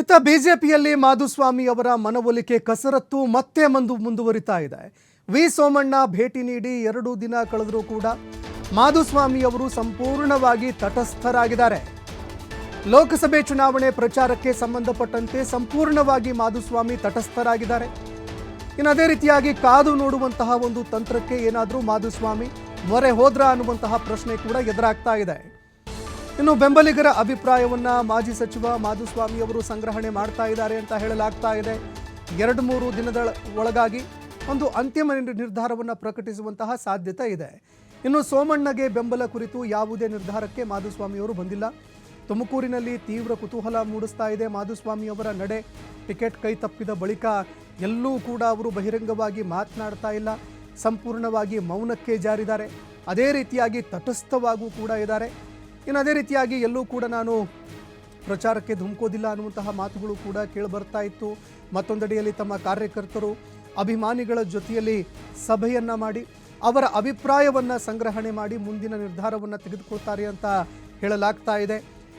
ಇತ್ತ ಬಿಜೆಪಿಯಲ್ಲಿ ಮಾಧುಸ್ವಾಮಿ ಅವರ ಮನವೊಲಿಕೆ ಕಸರತ್ತು ಮತ್ತೆ ಮಂದು ಮುಂದುವರಿತಾ ಇದೆ. ವಿ ಸೋಮಣ್ಣ ಭೇಟಿ ನೀಡಿ ಎರಡು ದಿನ ಕಳೆದರೂ ಕೂಡ ಮಾಧುಸ್ವಾಮಿ ಅವರು ಸಂಪೂರ್ಣವಾಗಿ ತಟಸ್ಥರಾಗಿದ್ದಾರೆ. ಲೋಕಸಭೆ ಚುನಾವಣೆ ಪ್ರಚಾರಕ್ಕೆ ಸಂಬಂಧಪಟ್ಟಂತೆ ಸಂಪೂರ್ಣವಾಗಿ ಮಾಧುಸ್ವಾಮಿ ತಟಸ್ಥರಾಗಿದ್ದಾರೆ. ಇನ್ನು ಅದೇ ರೀತಿಯಾಗಿ ಕಾದು ನೋಡುವಂತಹ ಒಂದು ತಂತ್ರಕ್ಕೆ ಏನಾದರೂ ಮಾಧುಸ್ವಾಮಿ ಮೊರೆ ಹೋದ್ರ ಅನ್ನುವಂತಹ ಪ್ರಶ್ನೆ ಕೂಡ ಎದುರಾಗ್ತಾ ಇದೆ. ಇನ್ನು ಬೆಂಬಲಿಗರ ಅಭಿಪ್ರಾಯವನ್ನ ಮಾಜಿ ಸಚಿವ ಮಾಧುಸ್ವಾಮಿ ಅವರು ಸಂಗ್ರಹಣೆ ಮಾಡ್ತಾ ಇದ್ದಾರೆ ಅಂತ ಹೇಳಲಾಗ್ತಾ ಇದೆ. ಎರಡು ಮೂರು ದಿನದ ಒಳಗಾಗಿ ಒಂದು ಅಂತಿಮ ನಿರ್ಧಾರವನ್ನು ಪ್ರಕಟಿಸುವಂತಹ ಸಾಧ್ಯತೆ ಇದೆ. ಇನ್ನು ಸೋಮಣ್ಣಗೆ ಬೆಂಬಲ ಕುರಿತು ಯಾವುದೇ ನಿರ್ಧಾರಕ್ಕೆ ಮಾಧುಸ್ವಾಮಿ ಅವರು ಬಂದಿಲ್ಲ. ತುಮಕೂರಿನಲ್ಲಿ ತೀವ್ರ ಕುತೂಹಲ ಮೂಡಿಸ್ತಾ ಇದೆ ಮಾಧುಸ್ವಾಮಿ ಅವರ ನಡೆ. ಟಿಕೆಟ್ ಕೈ ತಪ್ಪಿದ ಬಳಿಕ ಎಲ್ಲೂ ಕೂಡ ಅವರು ಬಹಿರಂಗವಾಗಿ ಮಾತನಾಡ್ತಾ ಇಲ್ಲ. ಸಂಪೂರ್ಣವಾಗಿ ಮೌನಕ್ಕೆ ಜಾರಿದ್ದಾರೆ. ಅದೇ ರೀತಿಯಾಗಿ ತಟಸ್ಥವಾಗೂ ಕೂಡ ಇದ್ದಾರೆ. ಇನ್ನು ಅದೇ ರೀತಿಯಾಗಿ ಎಲ್ಲೂ ಕೂಡ ನಾನು ಪ್ರಚಾರಕ್ಕೆ ಧುಮುಕೋದಿಲ್ಲ ಅನ್ನುವಂತಹ ಮಾತುಗಳು ಕೂಡ ಕೇಳಿಬರ್ತಾ ಇತ್ತು. ಮತ್ತೊಂದೆಡೆಯಲ್ಲಿ ತಮ್ಮ ಕಾರ್ಯಕರ್ತರು ಅಭಿಮಾನಿಗಳ ಜೊತೆಯಲ್ಲಿ ಸಭೆಯನ್ನು ಮಾಡಿ, ಅವರ ಅಭಿಪ್ರಾಯವನ್ನು ಸಂಗ್ರಹಣೆ ಮಾಡಿ ಮುಂದಿನ ನಿರ್ಧಾರವನ್ನು ತೆಗೆದುಕೊಳ್ತಾರೆ ಅಂತ ಹೇಳಲಾಗ್ತಾ ಇದೆ.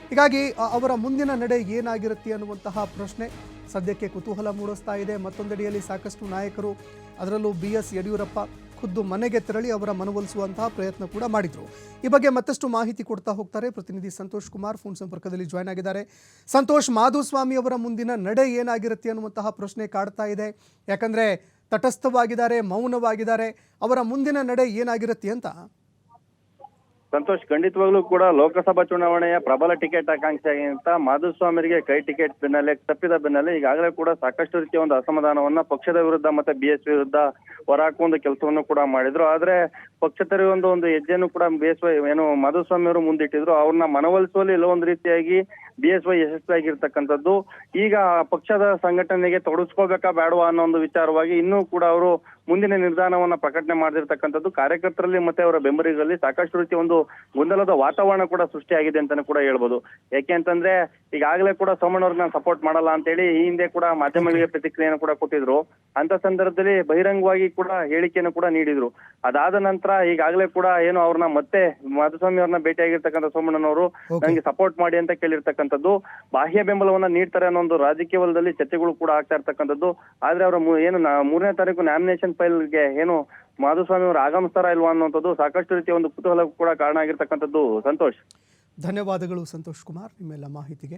ಹೀಗಾಗಿ ಅವರ ಮುಂದಿನ ನಡೆ ಏನಾಗಿರುತ್ತೆ ಅನ್ನುವಂತಹ ಪ್ರಶ್ನೆ ಸದ್ಯಕ್ಕೆ ಕುತೂಹಲ ಮೂಡಿಸ್ತಾ ಇದೆ. ಮತ್ತೊಂದೆಡೆಯಲ್ಲಿ ಸಾಕಷ್ಟು ನಾಯಕರು, ಅದರಲ್ಲೂ ಬಿ ಎಸ್ ಯಡಿಯೂರಪ್ಪ ಖುದ್ದು ಮನೆಗೆ ತೆರಳಿ ಅವರ ಮನವೊಲಿಸುವಂತಹ ಪ್ರಯತ್ನ ಕೂಡ ಮಾಡಿದ್ರು. ಈ ಬಗ್ಗೆ ಮತ್ತಷ್ಟು ಮಾಹಿತಿ ಕೊಡ್ತಾ ಹೋಗ್ತಾರೆ ಪ್ರತಿನಿಧಿ ಸಂತೋಷ್ ಕುಮಾರ್. ಫೋನ್ ಸಂಪರ್ಕದಲ್ಲಿ ಜಾಯ್ನ್ ಆಗಿದ್ದಾರೆ. ಸಂತೋಷ್, ಮಾಧುಸ್ವಾಮಿ ಅವರ ಮುಂದಿನ ನಡೆ ಏನಾಗಿರುತ್ತೆ ಅನ್ನುವಂತಹ ಪ್ರಶ್ನೆ ಕಾಡ್ತಾ ಇದೆ. ಯಾಕಂದ್ರೆ ತಟಸ್ಥವಾಗಿದ್ದಾರೆ, ಮೌನವಾಗಿದ್ದಾರೆ. ಅವರ ಮುಂದಿನ ನಡೆ ಏನಾಗಿರುತ್ತೆ ಅಂತ ಸಂತೋಷ್, ಖಂಡಿತವಾಗ್ಲೂ ಕೂಡ ಲೋಕಸಭಾ ಚುನಾವಣೆಯ ಪ್ರಬಲ ಟಿಕೆಟ್ ಆಕಾಂಕ್ಷಿಯಾಗಿಂತ ಮಾಧುಸ್ವಾಮಿಗೆ ಕೈ ಟಿಕೆಟ್ ಬೆನ್ನಲ್ಲೇ, ತಪ್ಪಿದ ಬೆನ್ನಲ್ಲೇ ಈಗಾಗಲೇ ಕೂಡ ಸಾಕಷ್ಟು ರೀತಿಯ ಒಂದು ಅಸಮಾಧಾನವನ್ನ ಪಕ್ಷದ ವಿರುದ್ಧ ಮತ್ತೆ ಬಿ ಎಸ್ ವಿರುದ್ಧ ಹೊರಹಾಕುವ ಒಂದು ಕೆಲಸವನ್ನು ಕೂಡ ಮಾಡಿದ್ರು. ಆದ್ರೆ ಪಕ್ಷ ತೆರೆಯುವ ಒಂದು ಒಂದು ಹೆಜ್ಜೆಯನ್ನು ಕೂಡ ಬಿ ಎಸ್ ವೈ ಏನು ಮಾಧುಸ್ವಾಮಿ ಅವರು ಮುಂದಿಟ್ಟಿದ್ರು. ಅವ್ರನ್ನ ಮನವೊಲಿಸುವಲ್ಲಿ ಎಲ್ಲೋ ಒಂದು ರೀತಿಯಾಗಿ ಬಿ ಎಸ್ ವೈ ಯಶಸ್ವಿಯಾಗಿರ್ತಕ್ಕಂಥದ್ದು ಈಗ ಪಕ್ಷದ ಸಂಘಟನೆಗೆ ತೊಡಗಿಸ್ಕೋಬೇಕಾ ಬೇಡವಾ ಅನ್ನೋ ಒಂದು ವಿಚಾರವಾಗಿ ಇನ್ನೂ ಕೂಡ ಅವರು ಮುಂದಿನ ನಿರ್ಧಾರವನ್ನ ಪ್ರಕಟಣೆ ಮಾಡಿರ್ತಕ್ಕಂಥದ್ದು ಕಾರ್ಯಕರ್ತರಲ್ಲಿ ಮತ್ತೆ ಅವರ ಬೆಂಬಲಿಗರಲ್ಲಿ ಸಾಕಷ್ಟು ರೀತಿಯ ಒಂದು ಗೊಂದಲದ ವಾತಾವರಣ ಕೂಡ ಸೃಷ್ಟಿಯಾಗಿದೆ ಅಂತಾನೆ ಕೂಡ ಹೇಳ್ಬೋದು. ಯಾಕೆ ಅಂತಂದ್ರೆ ಈಗಾಗಲೇ ಕೂಡ ಸೋಮಣ್ಣವ್ರಿಗೆ ನಾನು ಸಪೋರ್ಟ್ ಮಾಡಲ್ಲ ಅಂತ ಹೇಳಿ ಈ ಹಿಂದೆ ಕೂಡ ಮಾಧ್ಯಮಗಳಿಗೆ ಪ್ರತಿಕ್ರಿಯೆಯನ್ನು ಕೂಡ ಕೊಟ್ಟಿದ್ರು. ಅಂತ ಸಂದರ್ಭದಲ್ಲಿ ಬಹಿರಂಗವಾಗಿ ಕೂಡ ಹೇಳಿಕೆಯನ್ನು ಕೂಡ ನೀಡಿದ್ರು. ಅದಾದ ನಂತರ ಈಗಾಗಲೇ ಕೂಡ ಏನು ಅವ್ರನ್ನ ಮತ್ತೆ ಮಾಧುಸ್ವಾಮಿ ಅವ್ರನ್ನ ಭೇಟಿಯಾಗಿರ್ತಕ್ಕಂಥ ಸೋಮಣ್ಣನವರು. ನನಗೆ ಸಪೋರ್ಟ್ ಮಾಡಿ ಅಂತ ಕೇಳಿರ್ತಕ್ಕಂಥದ್ದು. ಬಾಹ್ಯ ಬೆಂಬಲವನ್ನ ನೀಡ್ತಾರೆ ಅನ್ನೋ ಒಂದು ರಾಜಕೀಯ ವಲಯದಲ್ಲಿ ಚರ್ಚೆಗಳು ಕೂಡ ಆಗ್ತಾ ಇರ್ತಕ್ಕಂಥದ್ದು. ಆದ್ರೆ ಅವರ ಏನು ಮೂರನೇ ತಾರೀಕು ನಾಮಿನೇಷನ್ ಫೈಲ್ಗೆ ಏನು ಮಾಧುಸ್ವಾಮಿ ಅವರು ಆಗಮಿಸ್ತಾರಾ ಇಲ್ವಾ ಅನ್ನುವಂಥದ್ದು ಸಾಕಷ್ಟು ರೀತಿಯ ಒಂದು ಕುತೂಹಲ ಕೂಡ ಕಾರಣ ಆಗಿರ್ತಕ್ಕಂಥದ್ದು ಸಂತೋಷ್. ಧನ್ಯವಾದಗಳು ಸಂತೋಷ್ ಕುಮಾರ್, ನಿಮ್ಮೆಲ್ಲ ಮಾಹಿತಿಗೆ.